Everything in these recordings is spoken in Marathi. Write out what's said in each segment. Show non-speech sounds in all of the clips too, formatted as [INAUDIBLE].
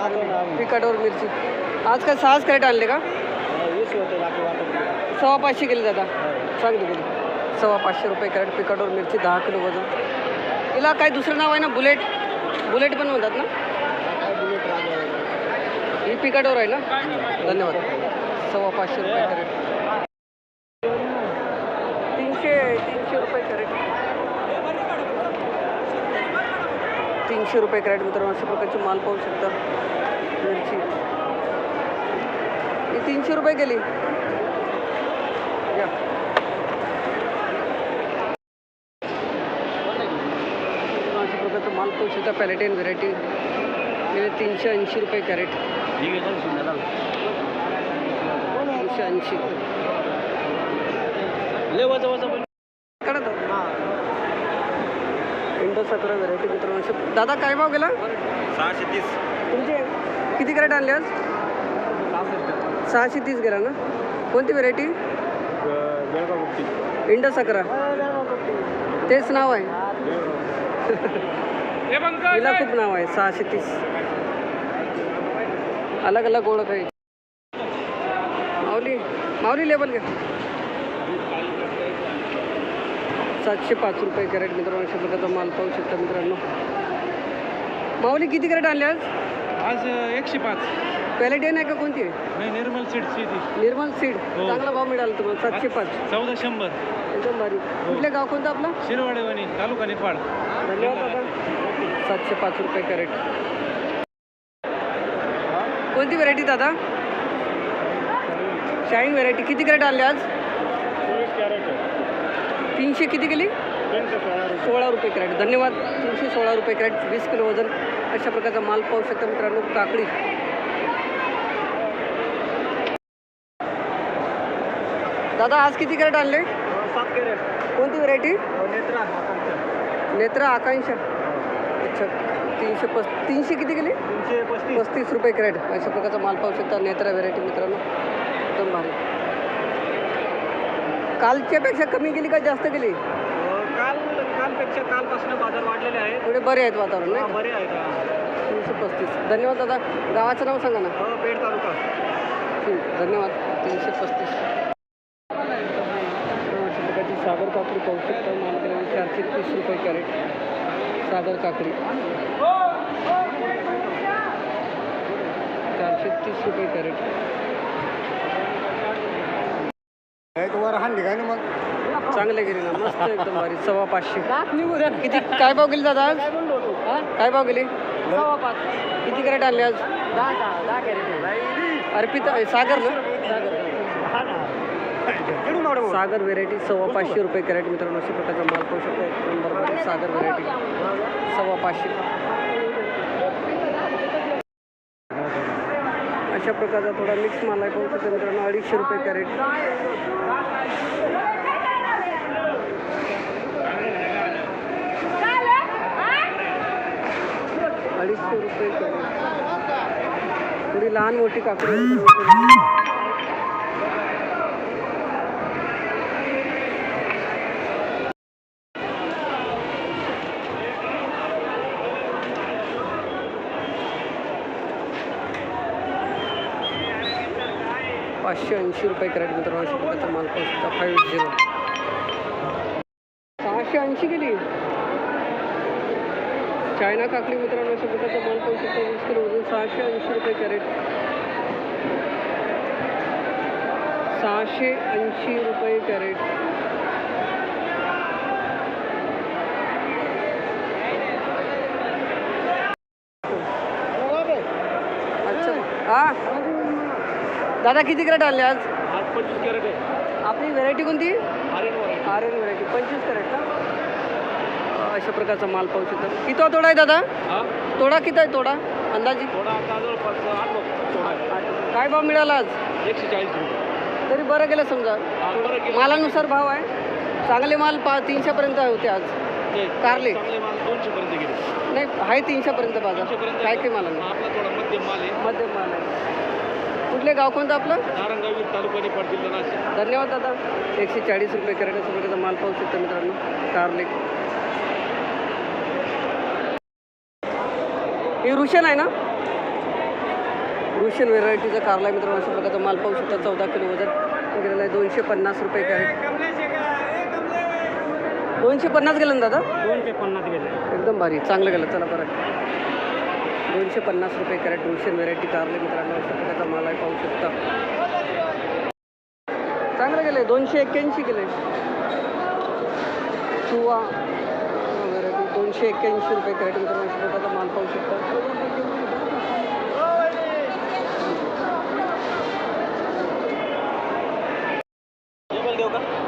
पिकाडोर मिरची. आज काय सहाच कॅरेट आणले का? सव्वा पाचशे केले दादा. सांगतो गेली सव्वा पाचशे रुपये कॅरेट पिकाडोर मिरची दहा किलो वजन. तिला काय दुसरं नाव आहे ना बुलेट. बुलेट पण म्हणतात ना? बुलेट ही पिकाडोर आहे ना? धन्यवाद. सव्वा पाचशे रुपये कॅरेट. तीनशे तीनशे रुपये कॅरेट. तीनशे रुपये कॅरेट मित्रांनो अशा प्रकारचे माल पाहू शकता. मिरची. ही तीनशे रुपये गेली. या. अशा प्रकारचा माल पाहू शकता पॅलेटेन व्हेरायटी गेले तीनशे ऐंशी रुपये कॅरेट तीनशे ऐंशी. सतरा व्हेरायटी मित्रांनो. दादा काय भाव गेला? सहाशे तीस. तुमचे किती कॅरेट आणले आज? सहाशे तीस गेला ना? कोणती व्हेरायटी? इंडस अकरा तेच नाव आहे. हिला खूप नाव आहे सहाशे तीस. अलग अलग ओळख आहे. माऊली माऊली लेबल घ्या. सातशे पाच रुपये कॅरेट मित्रांनो अशा प्रकारचा माल पाहू शकता मित्रांनो. माऊली किती कॅरेट आणले आज? आज एकशे पाच. क्वालिटी नाही का कोणती? आहे नाही निर्मल सीटची ती. निर्मल सीड हो. चांगला भाव मिळाला तुम्हाला सातशे पाच. चौदा शंभर. एकदम भारी. कुठले गाव कोणतं आपलं? शिरवाडेवाणी तालुका निफाड धन्यवाद दादा. सातशे पाच रुपये कॅरेट. कोणती व्हरायटी दादा? शाईन व्हरायटी किती कॅरेट आणले आज? चोवीस कॅरेट. तीनशे किती गेली? सोळा रुपये कॅरेट. धन्यवाद. तीनशे सोळा रुपये कॅरेट. वीस किलो वजन. अशा प्रकारचा माल पाहू शकता मित्रांनो. काकडी. दादा आज किती कॅरेट आणले कोणती व्हरायटी? नेत्रा नेत्रा आकांक्षा. अच्छा. तीनशे पस तीनशे किती गेली? पस्तीस रुपये कॅरेट. अशा प्रकारचा माल पाहू शकता नेत्रा व्हेरायटी मित्रांनो. एकदम भारी. कालच्यापेक्षा कमी गेली का जास्त गेली? काल कालपेक्षा कालपासून बाजार वाढलेले आहेत. थोडे बरे आहेत वातावरण नाही? बरे आहेत तीनशे पस्तीस. धन्यवाद दादा. गावाचं नाव सांगा ना. हो पेठ तालुका. ठीक धन्यवाद. तीनशे पस्तीस. प्रकारची सागर काकडी पाहू शकता माल चारशे तीस रुपये कॅरेट. सागर काकडी. चारशे तीस रुपये कॅरेट. वर हांडी काय ना मग? चांगले गेले ना मस्त एकदम भारी सव्वा पाचशे. किती काय भाव गेली दादा आज? काय भाव गेली? किती कॅरेट आणले आज? अर्पिता सागर ना? सागर. व्हेरायटी सव्वा पाचशे रुपये कॅरेट मित्रांनो अशा प्रकारचा माल पाहू शकतो. नंबर सागर व्हेरायटी सव्वा पाचशे. अशा प्रकारचा थोडा मिक्स माल आहे पाहू शकतो मित्रांनो अडीचशे रुपये कॅरेट. अडीचशे रुपये कॅरेट. थोडी लहान मोठी काकडी पाचशे ऐंशी रुपये कॅरेट मित्रांनो अशा प्रकारचा माल पाहू फाईव्ह झिरो सहाशे ऐंशी गेली चायना काकडी मित्रांनो अशा प्रकारचा माल पाहू शकता. वीस किलो वजन सहाशे ऐंशी रुपये कॅरेट. सहाशे ऐंशी रुपये कॅरेट अच्छा हा दादा किती कॅरेट आणले आज? पंचवीस कॅरेट आहे. आपली व्हेरायटी कोणती? आर एन व्हेरायटी पंचवीस कॅरेट का? अशा प्रकारचा माल पाहू शकता. किती तोडा आहे दादा? तोडा किती आहे तोडा? अंदाजी? काय भाव मिळाला आज? एकशे चाळीस रुपये. तरी बरं गेलं समजा. मालानुसार भाव आहे. चांगले माल पा तीनशेपर्यंत होते आज. कारले. माल नाही आहे तीनशेपर्यंत बाजार. काय काय थोडा मध्यम माल आहे. मध्यम माल आहे. कुठले गाव कोणतं आपलं? नारंगावीर तालुका निफाड जिल्हा नाशिक. धन्यवाद दादा. एकशे चाळीस रुपये अशा प्रकारचा माल पाहू शकता मित्रांनो. कारले ही रुशन आहे ना? रुशियन व्हेरायटीचा कारला आहे मित्रांनो अशा प्रकारचा माल पाहू शकता. चौदा किलो वजन. गेलेला आहे दोनशे पन्नास रुपये कॅरेट. दोनशे पन्नास गेलं ना दादा? दोनशे पन्नास गेले. एकदम भारी. चांगलं गेलं. चला बरं. दोनशे पन्नास रुपये कॅरेट रुशियन व्हेरायटी कारले मित्रांनो अशा प्रकारचा माल आहे पाहू शकता. चांगलं गेलं दोनशे एक्क्याऐंशी गेले किंवा व्हेरायटी दोनशे एक्क्याऐंशी रुपये कॅरेट मित्रांनो अशा प्रकारचा माल पाहू शकता.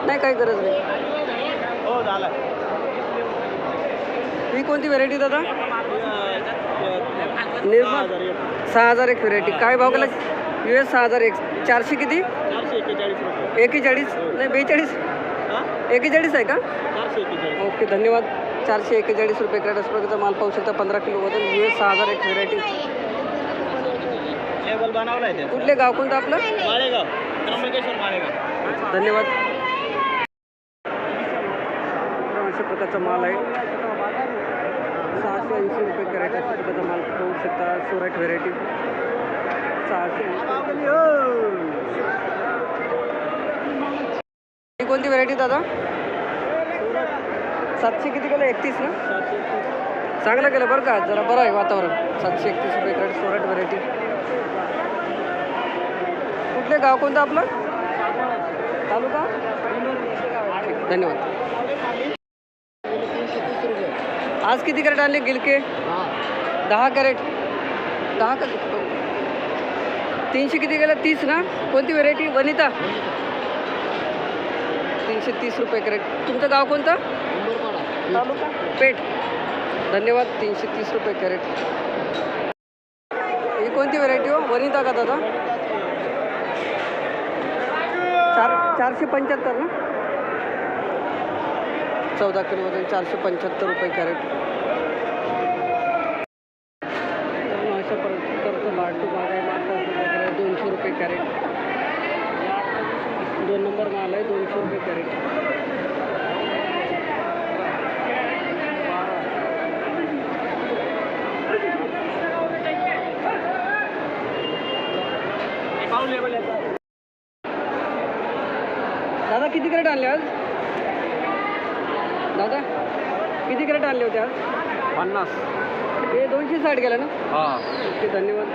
नाही काही गरज नाही. हो झाला. ही कोणती व्हेरायटी दादा? निर्मल सहा हजार एक व्हेरायटी काय भाव गेला? यू एस सहा हजार एक. चारशे किती? एकेचाळीस नाही बेचाळीस? हा? एकेचाळीस आहे का? ओके धन्यवाद. चारशे एकेचाळीस रुपये कॅरेट प्रकारचा माल पाहू शकता पंधरा किलो वजन. यू एस सहा हजार एक व्हेरायटी कुठले गाव? कोणतं आपलं? धन्यवाद. अशा प्रकारचा माल आहे. सहाशे ऐंशी रुपये कॅरेट अशा त्याचा माल पाहू शकता सोराट व्हेरायटी सहाशे. ऐंशी कोणती व्हेरायटी दादा? सातशे किती केलं? एकतीस ना? चांगलं केलं बरं का. जरा बरं आहे वातावरण. सातशे एकतीस रुपये कॅरेट सोराट व्हेरायटी कुठले गाव कोणतं आपलं? तालुका? धन्यवाद. आज किती कॅरेट आणले? गिलके? दहा कॅरेट. दहा कॅरेट. तीनशे किती गेलं? तीस ना? कोणती व्हेरायटी वनिता. तीनशे तीस रुपये कॅरेट. तुमचं गाव कोणतं? तालुका? पेठ. धन्यवाद. तीनशे तीस रुपये कॅरेट. ही कोणती व्हरायटी हो? वनिता का दादा? चार चारशे पंच्याहत्तर ना? चौदा किलोमध्ये चारशे पंच्याहत्तर रुपये कॅरेट तर अशा प्रकारचं बाटू माल आहे माल वगैरे दोनशे रुपये कॅरेट दोन नंबर माल येतात दादा किती कॅरेट आणले आज? दादा किती कॅरेट आणले होते आज? पन्नास. हे दोनशे साठ गेला ना? हा. ओके धन्यवाद.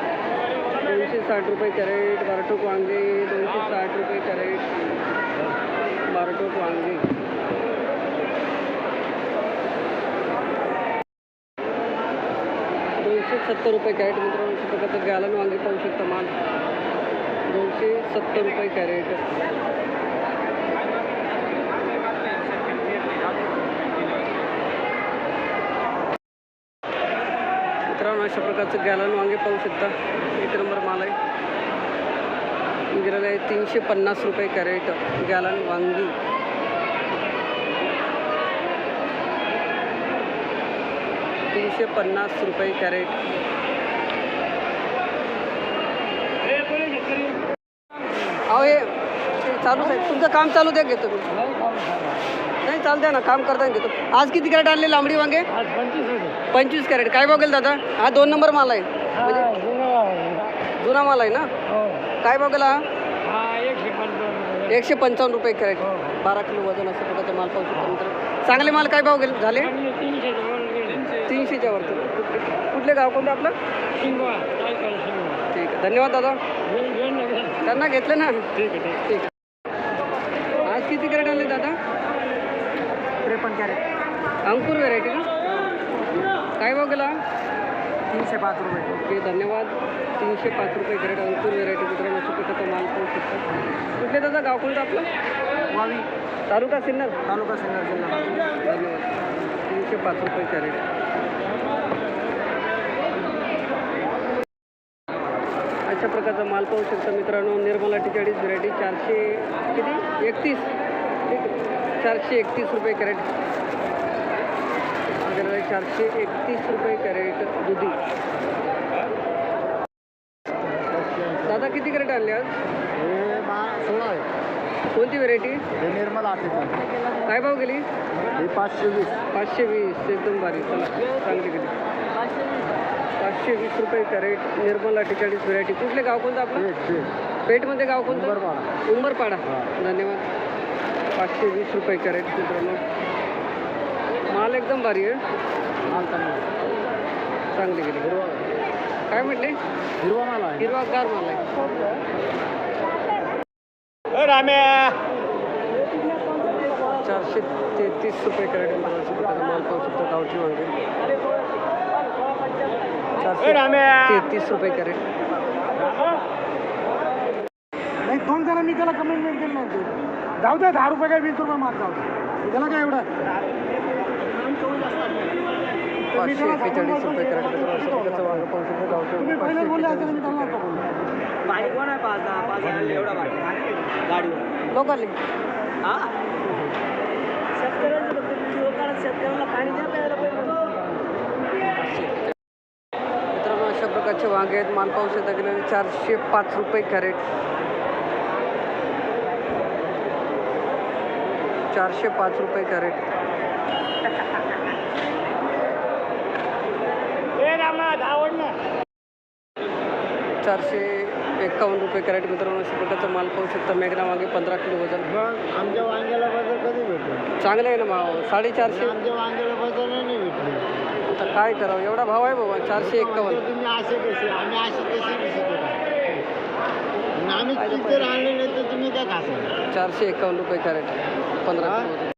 दोनशे साठ रुपये कॅरेट बारटोक वांगे दोनशे साठ रुपये कॅरेट. बारटोक वांगे. दोनशे सत्तर रुपये कॅरेट मित्रांनो अशा प्रकारचं गॅलन वांगे पाहू शकता माल. दोनशे सत्तर रुपये कॅरेट. मित्रांनो अशा प्रकारचं गॅलन वांगे पाहू शकता. एक नंबर माल आहे. गेलेलं आहे तीनशे पन्नास रुपये कॅरेट गॅलन वांगी. तीनशे पन्नास रुपये कॅरेट. अहो हे चालूच आहे तुमचं काम चालू द्या घेतो मी. नाही चालतंय ना काम करता घेतो. आज किती कॅरेट आणले लांबडी वांगे? पंचवीस कॅरेट. काय बघेल दादा? हा दोन नंबर माल आहे. म्हणजे जुना माल आहे. ना? हो. काय बघेल हा? एकशे पंचावन्न रुपये कॅरेट. हो. बारा किलो वजन असं प्रकारचा माल पाहू शकतो मित्र चांगले माल काय भाव गेले? झाले? तीनशे तीनशेच्या वरती. कुठले गाव कोणतं आपलं? ठीक आहे. धन्यवाद दादा. त्यांना घेतले ना? ठीक आहे ठीक. आज किती कॅरेट आणले दादा? त्रेपन्न कॅरेट. अंकुर व्हेरायटी का? काय भाव गेला? तीनशे पाच रुपये. ओके धन्यवाद. तीनशे पाच रुपये कॅरेट अंकुर व्हेरायटी मित्रांनो प्रकारचा माल पाहू शकतो कुठले दादा? गाव कोणतं आपलं? वावी. तालुका सिन्नर? तालुका सिन्नर जिल्हा धन्यवाद. तीनशे पाच रुपये कॅरेट. अशा प्रकारचा माल पाहू शकता मित्रांनो. निर्मला टिचाळीस व्हरायटी चारशे किती? एकतीस. चारशे एकतीस रुपये कॅरेट. वगैरे चारशे एकतीस रुपये कॅरेट दुधी. दादा किती कॅरेट आणले आज? सोळा आहे. कोणती व्हेरायटी निर्मल काय भाव गेली? पाचशे वीस. पाचशे वीस एकदम भारी. चांगली गेली. पाचशे वीस रुपये कॅरेट निर्मला अठ्ठेचाळीस व्हरायटी कुठले गाव कोणतं आपलं? पेठमध्ये गाव कोणतं? उंबरपाडा. धन्यवाद. पाचशे वीस रुपये कॅरेट मित्रांनो. माल एकदम भारी आहे चांगली गेली. काय म्हटले? हिरवा माल हिरवा गार माल आहे. चारशे तेहतीस रुपये कॅरेट अशा माल पाहू शकतो गावठी वांगे चारशे तेहतीस रुपये कॅरेट. नाही दोन जण मी त्याला कमेंटमेंट केलं नाही. जाऊ दे दहा रुपये काय वीस रुपये माग जाऊ दे. त्याला काय एवढं? पाचशे एक्केचाळीस रुपये कॅरेट मित्रांनो अशा प्रकारचं वांगं पाहू शकतो. गावठी तुम्ही वांगे पहिले बोलले पाचशे असते मी त्याला नव्हतं बोललो बारीक कोण आहे पाच दहा पाच दहा एवढा बारीक गाडीवर लोकांनी. हा? शेतकऱ्यांचं फक्त जीव काढत शेतकऱ्यांना पाणी द्या प्यायला पाहिजे. मित्रांनो अशा प्रकारचे वांगे आहेत. शकता गेलेले चारशे पाच रुपये कॅरेट. चारशे पाच रुपये कॅरेट. चारशे एकावन्न रुपये कॅरेट मित्रांनो प्रकारचा माल पाहू शकता. मेघना वांगे पंधरा किलो वजन. आमच्या वांग्याला बदल कधी भेटतो चांगलं आहे ना भाव साडेचारशे. आमच्या वांग्याला बदल नाही भेटले. आता काय करावं? एवढा भाव आहे बाबा चारशे एकावन्न. तुम्ही असे कसे आम्ही असे कसे आम्ही आणले नाही तर तुम्ही काय खासा. चारशे एकावन्न रुपये कॅरेट पंधरा? किलो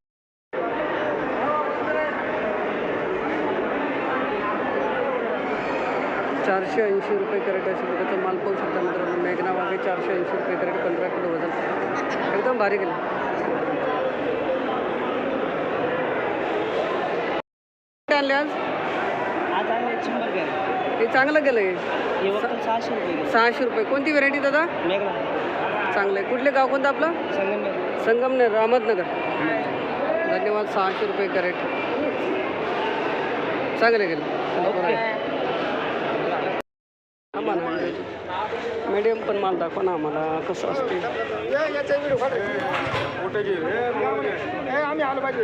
चारशे ऐंशी रुपये कॅरेट अशा प्रकारचा माल पाहू शकता मित्रांनो. मेघना वागे चारशे ऐंशी रुपये कॅरेट पंधरा किलो वजन. एकदम भारी गेलं आणले आज? शंभर हे चांगलं गेलं हे. सहाशे रुपये घ्या सहाशे रुपये. कोणती व्हरायटी दादा? चांगलं आहे. कुठले गाव कोणतं आपलं? संगमनेर. संगमनेर अहमदनगर. धन्यवाद सहाशे रुपये कॅरेट. चांगले गेले चला बरं आहे. आम्हाला मीडियम पण माल दाखवा ना आम्हाला कसं असते. आम्ही आलो पाहिजे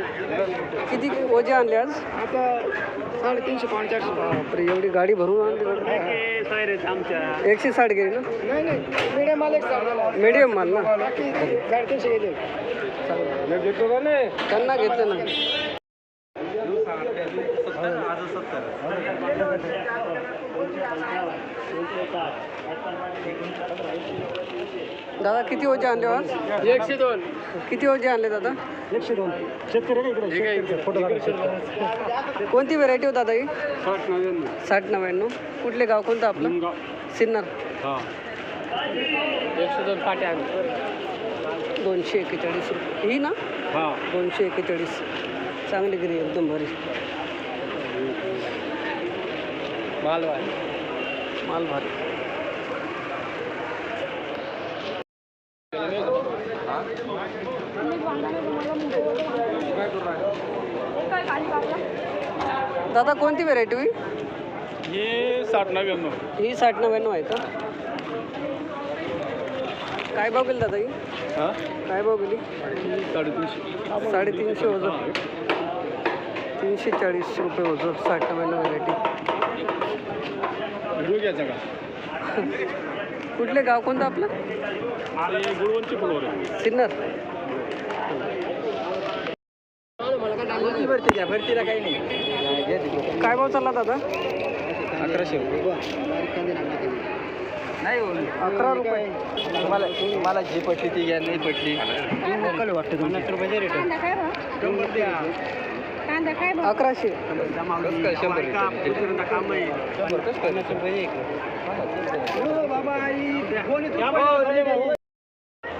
किती ओझे आणले आज? आता साडेतीनशे चारशे बापरे एवढी गाडी भरून आणली एकशे साठ गेली ना? नाही नाही मीडियम आले मीडियम माल ना? साडेतीनशे गेले त्यांना घेतलं ना. दादा किती ओझे आणले हो? आज एकशे दोन. किती ओझे आणले दादा? एकशे दोन. शेतकरी फोटो कोणती व्हरायटी हो दादा ही? साठ नव्याण्णव. साठ नव्याण्णव. कुठले गाव? कोणतं आपलं? सिन्नर. हा. एकशे दोन पाट्या दोनशे एक्केचाळीस रुपये. ही ना? हा. दोनशे एक्केचाळीस चांगली गिरी एकदम भारी. मालवा माल भारी दादा कोणती व्हेरायटी होई हे साठ नव्याण्णव. ही साठ नव्याण्णव आहे का? काय भाव गेली दादा ही? हा? काय भाव गेली? साडेतीनशे. साडेतीनशे वजन. तीनशे चाळीस रुपये वजन साठ नव्याण्णव व्हेरायटी घ्यायचा का कुठले गाव कोणतं आपलं? ते गुळवंची फुलवर सिन्नर. भरतीला काही नाही काय भाव चालला दादा? अकराशे नाही हो अकरा रुपये. तुम्हाला तुम्हाला जी पटली ती घ्या नाही पटली. वाटतं पन्नास रुपयाचे रेट कांदा काय भाव अकराशे.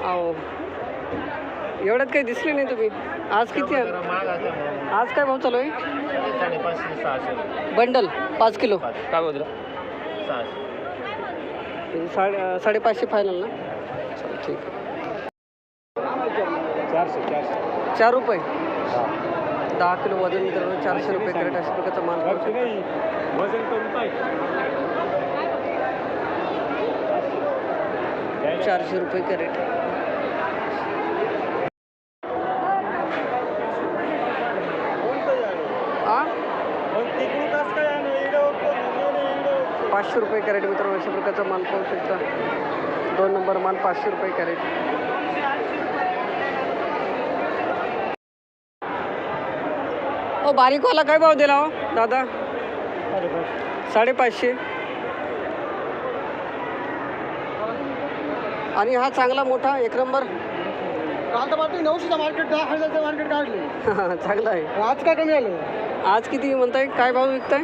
अहो एवढ्यात काही दिसले नाही तुम्ही. आज किती आहे? आज काय भाव चालू आहे? साडेपाचशे सहाशे बंडल पाच किलो. काय बोलतो सहाशे म्हणजे साडे साडेपाचशे फायनल ना? ठीक चारशे चारशे चार रुपये. दहा किलो वजन मित्रांनो चारशे रुपये कॅरेट अशा प्रकारचा माल वजन करून चारशे रुपये कॅरेट पाचशे रुपये कॅरेट मित्रांनो अशा प्रकारचा माल पाहू शकता. दोन नंबर माल पाचशे रुपये कॅरेट ओ बारीकवाला काय भाव दिला हो दादा? साडेपाचशे. आणि हा चांगला मोठा एक नंबर. काल तर बाटली नऊशेचा मार्केट दहा हजारचं मार्केट काढले. [LAUGHS] चांगला आहे. आज काय कमी आलं? आज किती म्हणताय? काय भाव विकताय?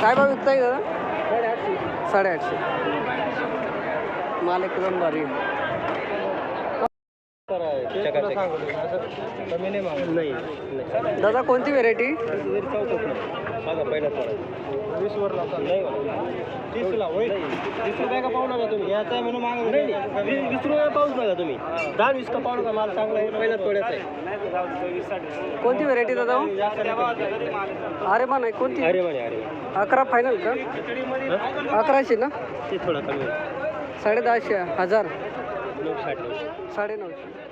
काय भाव विकताय दादा? साडेआठशे. माल एकदम भारी आहे. नाही दादा कोणती व्हेरायटी पहिला वीस वर नाही. तीसला होईल वीस रुपये का पाहू नका तुम्ही? याचा आहे म्हणून मागं नाही वीस वीस रुपये पाहूच नका तुम्ही? दहा वीस का पाहू नका माल चांगला आहे. पहिला आहे. कोणती व्हेरायटी दादा? हो? जास्त नाही करत. अरे मा नाही कोणती? अरे म्हणे अरे म्हणे. अकरा फायनल का? हं? अकराशे ना? ते थोडं कमी साडे दहाशे हजार. नऊ साठ नऊशे. साडे नऊशे